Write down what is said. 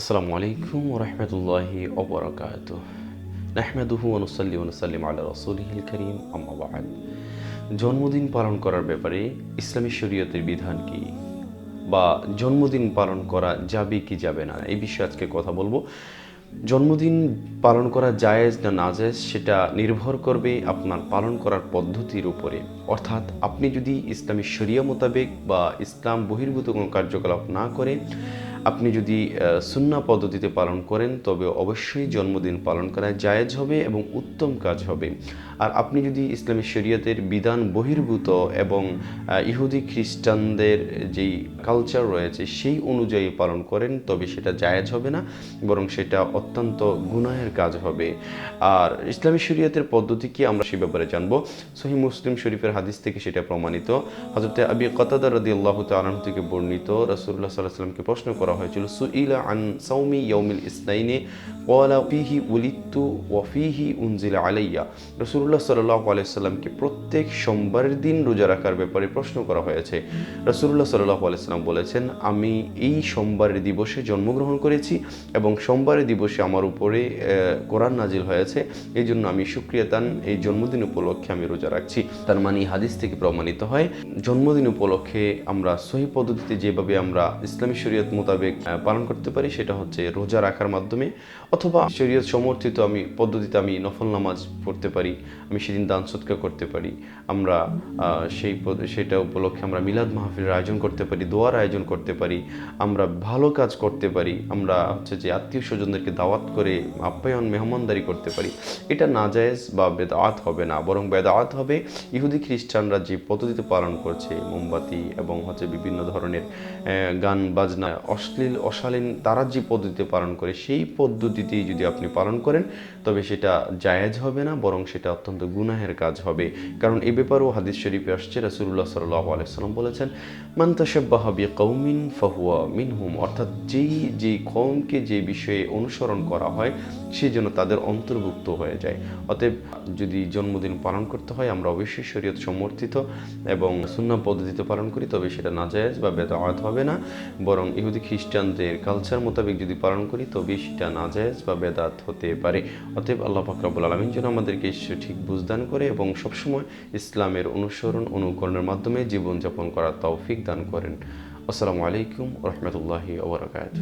আসসালামু আলাইকুম ওরহমতুল্লাহি ওবরাকাত নাহমেদুহু অনুসাল্লি অনুসাল্লিম আল্লাহ রসুলহিল করিম আম্মাবাদ জন্মদিন পালন করার ব্যাপারে ইসলামী শরীয়তের বিধান কি? বা জন্মদিন পালন করা যাবে কি যাবে না? এই বিষয়ে আজকে কথা বলব। জন্মদিন পালন করা জায়েজ না নাজায়েজ সেটা নির্ভর করবে আপনার পালন করার পদ্ধতির উপরে। অর্থাৎ আপনি যদি ইসলামী শরিয়া মোতাবেক বা ইসলাম বহির্ভূত কোনো কার্যকলাপ না করে আপনি যদি সুন্না পদ্ধতিতে পালন করেন, তবে অবশ্যই জন্মদিন পালন করা জায়েজ হবে এবং উত্তম কাজ হবে। আর আপনি যদি ইসলামী শরীয়তের বিধান বহির্ভূত এবং ইহুদি খ্রিস্টানদের যেই কালচার রয়েছে, সেই অনুযায়ী পালন করেন, তবে সেটা জায়েজ হবে না, বরং সেটা অত্যন্ত গুনাহের কাজ হবে। আর ইসলামী শরীয়তের পদ্ধতি কি আমরা সে ব্যাপারে জানব। সহি মুসলিম শরীফের হাদিস থেকে সেটা প্রমাণিত। হজরতে আবি কতাদা রদি আল্লাহ তালন থেকে বর্ণিত রসুল্লাহ সাল্লাহ সাল্লামকে প্রশ্ন করা হয়েছিল। সুইলা আন সাউমি ইয়ৌমিল ইসনাইনে ওয়ালা ফিহি উলিত্তু ওয়াফিহি উনজিলা আলাইয়া। রসুল্লাহ সাল্লাহ আলাইসাল্লামকে প্রত্যেক সোমবারের দিন রোজা রাখার ব্যাপারে প্রশ্ন করা হয়েছে। রসুল্লাহ সাল্লাহ আলাইসাল্লাম বলেছেন, আমি এই সোমবারের দিবসে জন্মগ্রহণ করেছি এবং সোমবারের দিবসে আমার উপরে কোরআন নাজিল হয়েছে। এই জন্য আমি সুক্রিয়াতান এই জন্মদিন উপলক্ষে আমি রোজা রাখছি। তার মানে হাদিস থেকে প্রমাণিত হয়, জন্মদিন উপলক্ষে আমরা সহি পদ্ধতিতে যেভাবে আমরা ইসলামী শরীয়ত মোতাবেক আহ, পালন করতে পারি সেটা হচ্ছে রোজা রাখার মাধ্যমে অথবা শরীয়ত সমর্থিত আমি পদ্ধতিতে আমি নফল নামাজ পড়তে পারি আমি সেদিন দান সৎকার করতে পারি আমরা সেই সেটা উপলক্ষে আমরা মিলাদ মাহফিলের আয়োজন করতে পারি দোয়ার আয়োজন করতে পারি আমরা ভালো কাজ করতে পারি আমরা হচ্ছে যে আত্মীয় স্বজনদেরকে দাওয়াত করে আপ্যায়ন মেহমানদারি করতে পারি এটা নাজায়েজ বা বেদাত হবে না বরং বেদাত হবে ইহুদি খ্রিস্টানরা যে পদ্ধতিতে পালন করছে মোমবাতি এবং হচ্ছে বিভিন্ন ধরনের গান বাজনা অশ্লীল, অশালীন তারা যে পদ্ধতিতে পালন করে, সেই পদ্ধতিতেই যদি আপনি পালন করেন, তবে সেটা জায়েজ হবে না, বরং সেটা অত্যন্ত গুনাহের কাজ হবে। কারণ এ ব্যাপারেও হাদিস শরীফে আসছে রাসুল্লাহ সাল্লাহ আলাইসাল্লাম বলেছেন মান্তাসাব্বাহাবি কৌমিন ফাহুয়া মিনহুম অর্থাৎ যেই যেই কৌমকে যে বিষয়ে অনুসরণ করা হয়, সে যেন তাদের অন্তর্ভুক্ত হয়ে যায়। অতএব যদি জন্মদিন পালন করতে হয়, আমরা অবশ্যই শরীয়ত সমর্থিত এবং সুন্না পদ্ধতিতে পালন করি, তবে সেটা নাজায়েজ বা বেদাওয়াত হবে না, বরং ইহুদি খ্রিস্টানদের কালচার মোতাবেক যদি পালন করি, তবে সেটা নাজায়জ বা বেদাত হতে পারে। অতএব আল্লাহ ফাকরাবুল আলমিন যেন আমাদেরকে সঠিক বুঝদান করে এবং সবসময় ইসলামের অনুসরণ অনুকরণের মাধ্যমে জীবনযাপন করার তৌফিক দান করেন। আসসালামু আলাইকুম রহমতুল্লাহি ওবরাকাত